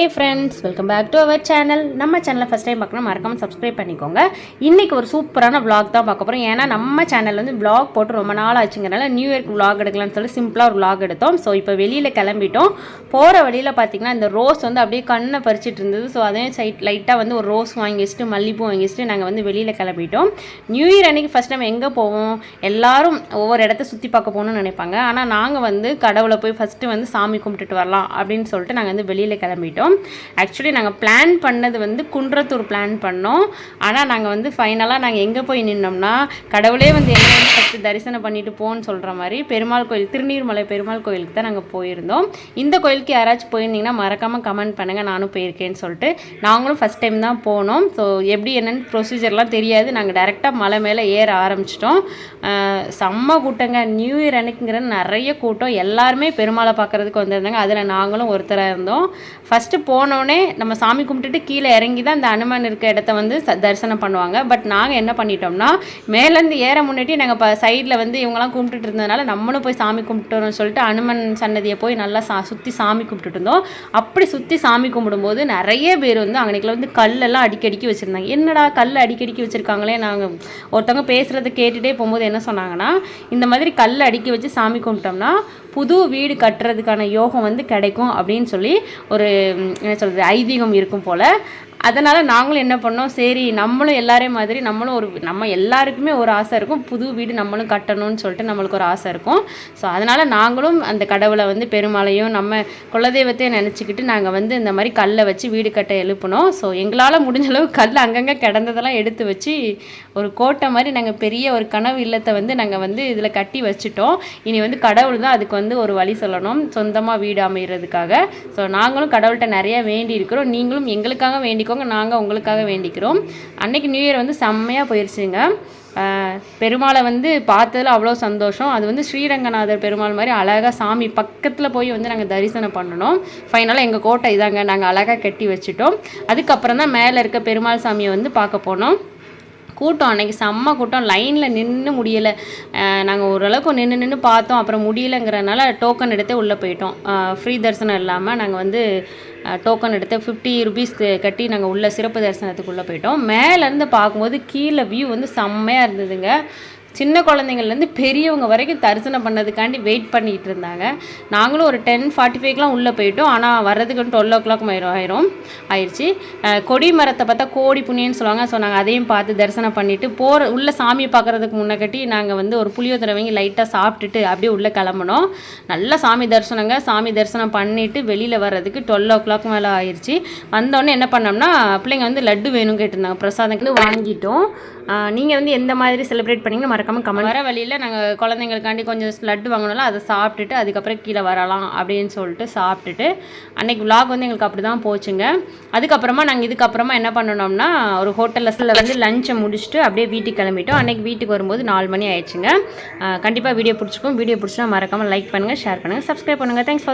Hey friends welcome back to our channel நம்ம சேனலை first time பார்க்கணும் மறக்காமல் சப்ஸ்கிரைப் பண்ணிக்கோங்க. இன்றைக்கி ஒரு சூப்பரான விளாக் தான் பார்க்க போகிறோம் ஏன்னா நம்ம சேனல் வந்து விளாக் போட்டு ரொம்ப நாள் ஆச்சுங்கிறனால நியூ இயர்க்கு விளாக் எடுக்கலாம்னு சொல்லி சிம்பிளாக ஒரு விளாக் எடுத்தோம். ஸோ இப்போ வெளியில் கிளம்பிட்டோம். போகிற வழியில் பார்த்தீங்கன்னா இந்த ரோஸ் வந்து அப்படியே கண்ணை பறிச்சிட்டு இருந்தது. ஸோ அதையும் சைட் லைட்டாக வந்து ஒரு ரோஸ் வாங்கி வச்சுட்டு மல்லிப்பூ வாங்கி வச்சுட்டு நாங்கள் வந்து வெளியில் கிளம்பிட்டோம். நியூ இயர் அன்னைக்கு ஃபஸ்ட் டைம் எங்கே போவோம்? எல்லாரும் ஒவ்வொரு இடத்த சுற்றி பார்க்க போகணும்னு நினைப்பாங்க. ஆனால் நாங்கள் வந்து கடவுளை போய் ஃபஸ்ட்டு வந்து சாமி கும்பிட்டுட்டு வரலாம் அப்படின்னு சொல்லிட்டு நாங்கள் வந்து வெளியில் கிளம்பிட்டோம். ஆக்சுவலி நாங்கள் பிளான் பண்ணது வந்து குன்றத்தூர் பிளான் பண்ணோம். ஆனால் நாங்கள் வந்து ஃபைனலாக நாங்கள் எங்கே போய் நின்னோம்னா கடவுளே வந்து என்ன வந்து ஃபஸ்ட்டு தரிசனம் பண்ணிட்டு போன்னு சொல்கிற மாதிரி பெருமாள் கோயில் திருநீர்மலை பெருமாள் கோயிலுக்கு தான் நாங்கள் போயிருந்தோம். இந்த கோயில் கோயிலுக்கு யாராச்சும் போயிருந்தீங்கன்னா மறக்காமல் கமெண்ட் பண்ணுங்கள் நானும் போயிருக்கேன்னு சொல்லிட்டு. நாங்களும் ஃபஸ்ட் டைம் தான் போனோம். ஸோ எப்படி என்னென்னு ப்ரொசீஜர்லாம் தெரியாது. நாங்கள் டேரெக்டாக மலை மேலே ஏற ஆரம்பிச்சிட்டோம். செம்ம கூட்டங்க. நியூ இயர் அன்னைக்குங்கிற நிறைய கூட்டம். எல்லாருமே பெருமாளை பார்க்குறதுக்கு வந்திருந்தாங்க. அதில் நாங்களும் ஒருத்தராக இருந்தோம். ஃபஸ்ட்டு போனோடனே நம்ம சாமி கும்பிட்டுட்டு கீழே இறங்கி தான் அந்த அனுமன் இருக்க இடத்த வந்து தரிசனம் பண்ணுவாங்க. பட் நாங்கள் என்ன பண்ணிட்டோம்னா மேலேருந்து ஏற முன்னாடி நாங்கள் இப்போ சைடில் வந்து இவங்கெல்லாம் கும்பிட்டுட்டு இருந்ததுனால நம்மளும் போய் சாமி கும்பிட்டுறோம்னு சொல்லிட்டு அனுமன் சன்னதியை போய் நல்லா சா சுற்றி சாமி கும்பிட்டுட்டு இருந்தோம் அப்படி சுற்றி சாமி கும்பிடும்போது நிறைய பேர் வந்து அன்னைக்குள்ள வந்து கல்லெல்லாம் அடிக்கடிக்கு வச்சுருந்தாங்க. என்னடா கல் அடிக்கடிக்கு வச்சுருக்காங்களே நாங்கள் ஒருத்தவங்க பேசுகிறத கேட்டுகிட்டே போகும்போது என்ன சொன்னாங்கன்னா இந்த மாதிரி கல் அடுக்கி வச்சு சாமி கும்பிட்டோம்னா புது வீடு கட்டுறதுக்கான யோகம் வந்து கிடைக்கும் அப்படின்னு சொல்லி ஒரு என்ன சொல்கிறது ஐதீகம் இருக்கும் போல். அதனால் நாங்களும் என்ன பண்ணோம்? சரி நம்மளும் எல்லாரையும் மாதிரி நம்மளும் ஒரு நம்ம எல்லாருக்குமே ஒரு ஆசை இருக்கும். புது வீடு நம்மளும் கட்டணும்னு சொல்லிட்டு நம்மளுக்கு ஒரு ஆசை இருக்கும். ஸோ அதனால் நாங்களும் அந்த கடவுளை வந்து பெருமாளையும் நம்ம குலதெய்வத்தையும் நினச்சிக்கிட்டு நாங்கள் வந்து இந்த மாதிரி கல்லை வச்சு வீடு கட்ட எழுப்பினோம். ஸோ எங்களால் முடிஞ்ச அளவு கல் அங்கங்கே கிடந்ததெல்லாம் எடுத்து வச்சு ஒரு கோட்டை மாதிரி நாங்கள் பெரிய ஒரு கனவு இல்லத்தை வந்து நாங்கள் வந்து இதில் கட்டி வச்சுட்டோம். இனி வந்து கடவுள் தான் அதுக்கு வந்து ஒரு வழி சொல்லணும் சொந்தமாக வீடு அமைகிறதுக்காக ஸோ நாங்களும் கடவுள்கிட்ட நிறைய வேண்டி இருக்கிறோம். நீங்களும் எங்களுக்காக வேண்டிக்கோங்க நாங்கள் உங்களுக்காக வேண்டிக்கிறோம். அன்னைக்கு நியூ இயர் வந்து செம்மையாக போயிடுச்சுங்க பெருமாளை வந்து பார்த்ததுல அவ்வளோ சந்தோஷம். அது வந்து ஸ்ரீரங்கநாதர் பெருமாள் மாதிரி அழகாக சாமி பக்கத்தில் போய் வந்து நாங்கள் தரிசனம் பண்ணணும். ஃபைனலாக எங்கள் கோட்டை இதாங்க. நாங்கள் அழகாக கட்டி வச்சுட்டோம். அதுக்கப்புறம் தான் மேலே இருக்க பெருமாள் சாமியை வந்து பார்க்க போனோம். கூட்டம் அன்னைக்கு செம்ம கூட்டம். லைனில் நின்று முடியலை. நாங்கள் ஓரளவுக்கு நின்று நின்று பார்த்தோம். அப்புறம் முடியலைங்கிறனால டோக்கன் எடுத்தே உள்ளே போயிட்டோம். ஃப்ரீ தரிசனம் இல்லாமல் நாங்கள் வந்து டோக்கன் எடுத்து ஃபிஃப்டி ருபீஸ் கட்டி நாங்கள் உள்ள சிறப்பு தரிசனத்துக்குள்ளே போயிட்டோம். மேலேருந்து பார்க்கும்போது கீழே வியூ வந்து செம்மையாக இருந்ததுங்க. சின்ன குழந்தைங்கள்லேருந்து பெரியவங்க வரைக்கும் தரிசனம் பண்ணதுக்காண்டி வெயிட் பண்ணிகிட்டு இருந்தாங்க. நாங்களும் ஒரு டென் ஃபார்ட்டி ஃபைவ்க்கெலாம் உள்ளே போயிட்டோம். ஆனால் வர்றதுக்கு டுவெல் ஓ கிளாக் ஆயிரும் ஆயிடுச்சு. கொடி மரத்தை பார்த்தா கோடி புண்ணியன்னு சொல்லுவாங்க. ஸோ நாங்கள் அதையும் பார்த்து தரிசனம் பண்ணிவிட்டு போகிற உள்ளே சாமியை பார்க்குறதுக்கு முன்னக்கட்டி நாங்கள் வந்து ஒரு புளியோதரை வாங்கி லைட்டாக சாப்பிட்டுட்டு அப்படியே உள்ளே கிளம்புனோம். நல்லா சாமி தரிசனங்க. சாமி தரிசனம் பண்ணிவிட்டு வெளியில் வர்றதுக்கு டுவெல் ஓ கிளாக் மேலே ஆயிடுச்சு. வந்தோடனே என்ன பண்ணோம்னா பிள்ளைங்க வந்து லட்டு வேணும் கேட்டிருந்தாங்க. பிரசாதம் வாங்கிட்டோம். நீங்கள் வந்து எந்த மாதிரி செலிப்ரேட் பண்ணீங்கன்னு மறக்காமல் கமெண்ட் வர வழியில் நாங்கள் குழந்தைங்களுக்காண்டி கொஞ்சம் லட்டு வாங்கினாலும் அதை சாப்பிட்டுட்டு அதுக்கப்புறம் கீழே வரலாம் அப்படின்னு சொல்லிட்டு சாப்பிட்டுட்டு அன்றைக்கி விலாக் வந்து எங்களுக்கு அப்படி தான் போச்சுங்க. அதுக்கப்புறமா நாங்கள் இதுக்கப்புறமா என்ன பண்ணணும்னா ஒரு ஹோட்டலில் வந்து லஞ்சை முடிச்சுட்டு அப்படியே வீட்டுக்கு கிளம்பிட்டோம். அன்னைக்கு வீட்டுக்கு வரும்போது நாலு மணி ஆயிடுச்சுங்க. கண்டிப்பாக வீடியோ பிடிச்சிருக்கும். வீடியோ பிடிச்சினா மறக்காமல் லைக் பண்ணுங்கள் ஷேர் பண்ணுங்கள் சப்ஸ்கிரைப் பண்ணுங்கள் தேங்க்ஸ்